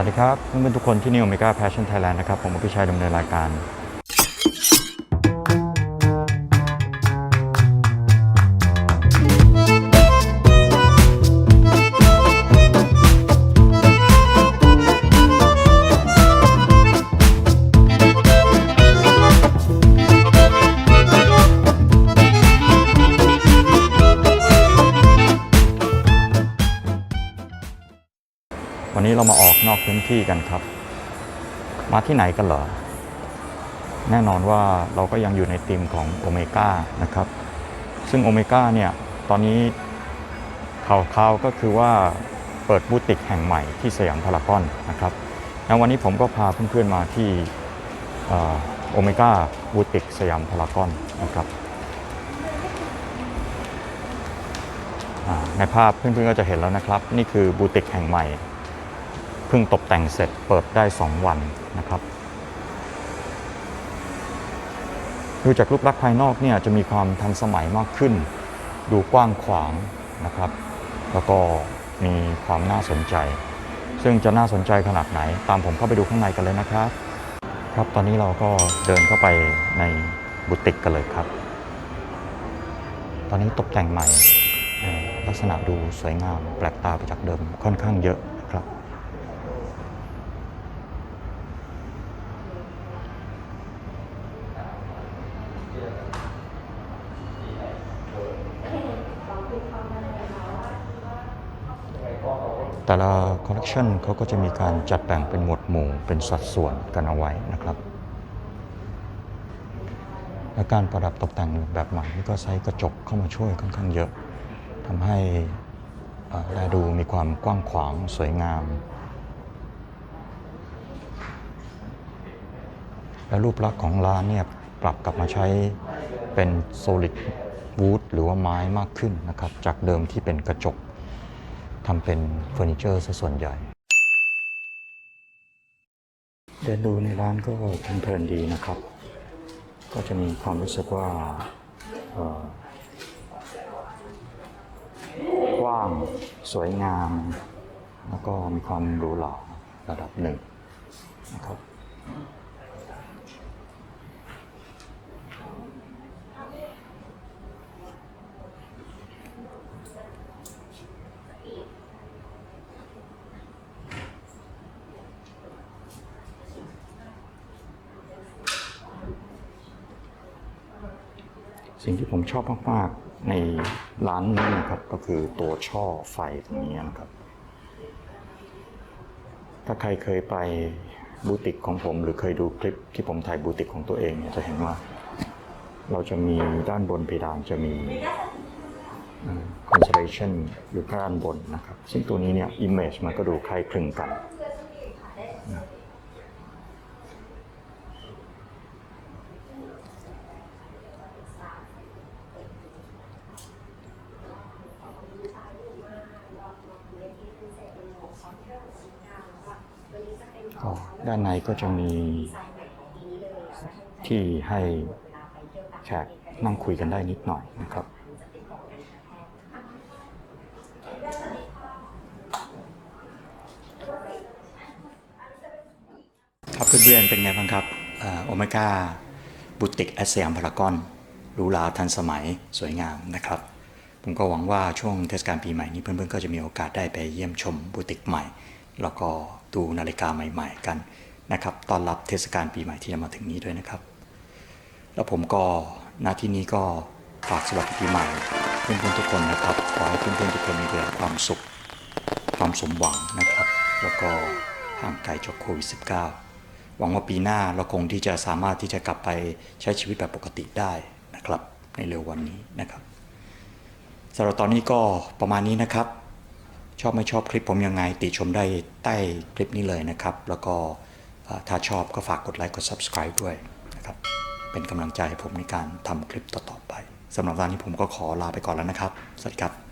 สวัสดีครับเพื่อนๆทุกคนที่นิวโอเมกาแพชชั่นไทยแลนด์นะครับ ผมอภิชัยดำเนินรายการ วันนี้เรามาออกนอกพื้นที่กันครับ มาที่ไหนกันเหรอ แน่นอนว่าเราก็ยังอยู่ในทีมของโอเมก้านะครับ ซึ่งโอเมก้าเนี่ยตอนนี้ข่าวๆก็คือว่าเปิดบูติกแห่งใหม่ที่สยามพารากอนนะครับแล้ววันนี้ผมก็พาเพื่อนๆมาที่โอเมก้าบูติกสยามพารากอนนะครับในภาพเพื่อนๆก็จะเห็นแล้วนะครับ นี่คือบูติกแห่งใหม่ เพิ่งตกแต่งเสร็จเปิดได้ 2 วันนะครับดูจากรูปลักษณ์ภายนอกเนี่ยจะมีความทันสมัยมากขึ้น ดูกว้างขวางนะครับ แล้วก็มีความน่าสนใจ ซึ่งจะน่าสนใจขนาดไหน ตามผมเข้าไปดูข้างในกันเลยนะครับ ครับตอนนี้เราก็เดินเข้าไปในบุติกกันเลยครับ ตอนนี้ตกแต่งใหม่ ลักษณะดูสวยงามแปลกตาไปจากเดิมค่อนข้างเยอะนะครับ แต่ละคอลเลกชันเขาก็จะมีการจัดแบ่งเป็นหมวดหมู่เป็นสัดส่วนกันเอาไว้นะครับและการประดับตกแต่งแบบใหม่นี่ก็ใช้กระจกเข้ามาช่วยค่อนข้างเยอะทำให้แลดูมีความกว้างขวางสวยงาม และรูปลักษณ์ของร้านเนี่ยปรับกลับมาใช้เป็น solid wood หรือว่าไม้มากขึ้นนะครับ จากเดิมที่เป็นกระจกทำเป็นเฟอร์นิเจอร์ซะส่วนใหญ่ เดินดูในร้านก็เพลินๆดีนะครับ ก็จะมีความรู้สึกว่ากว้างสวยงาม แล้วก็มีความหรูหราระดับหนึ่งนะครับ สิ่งที่ผมชอบมากๆในร้านนี้นะครับ ก็คือตัวช่อไฟตรงนี้นะครับ ถ้าใครเคยไปบูติกของผม หรือเคยดูคลิปที่ผมถ่ายบูติกของตัวเองเนี่ยจะเห็นว่า เราจะมีด้านบนเพดานจะมีคอนเซ l เลชันอยู่ด้านบนนะครับ ซึ่งตัวนี้เนี่ยอิมเมจมันก็ดูคล้ายคลึงกัน ก็ ด้านในก็จะมีที่ให้แขกนั่งคุยกันได้นิดหน่อยนะครับ ครับเพื่อนๆเป็นไงบ้างครับโอเมก้าบูติกแอสยามพารากอนหรูหราทันสมัยสวยงามนะครับ ผมก็หวังว่าช่วงเทศกาลปีใหม่นี้เพื่อนๆก็จะมีโอกาสได้ไปเยี่ยมชมบูติกใหม่ แล้วก็ดูนาฬิกาใหม่ ๆ กันนะครับต้อนรับเทศกาลปีใหม่ที่จะมาถึงนี้ด้วยนะครับ แล้วผมก็ณที่นี้ก็ฝากสวัสดีปีใหม่เพื่อนๆทุกคนนะครับ ขอให้เพื่อนๆทุกคนมีแต่ความสุข ความสมหวังนะครับ แล้วก็ห่างไกลจากโควิด -19 หวังว่าปีหน้าเราคงที่จะสามารถที่จะกลับไปใช้ชีวิตแบบปกติได้นะครับ ในเร็ววันนี้นะครับสำหรับตอนนี้ก็ประมาณนี้นะครับ ชอบไม่ชอบคลิปผมยังไง ติชมได้ใต้คลิปนี้เลยนะครับ แล้วก็ถ้าชอบก็ฝากกดไลค์กด subscribe ด้วยนะครับ เป็นกำลังใจให้ผมในการทำคลิปต่อๆไปสำหรับวันนี้ผมก็ขอลาไปก่อนแล้วนะครับ สวัสดีครับ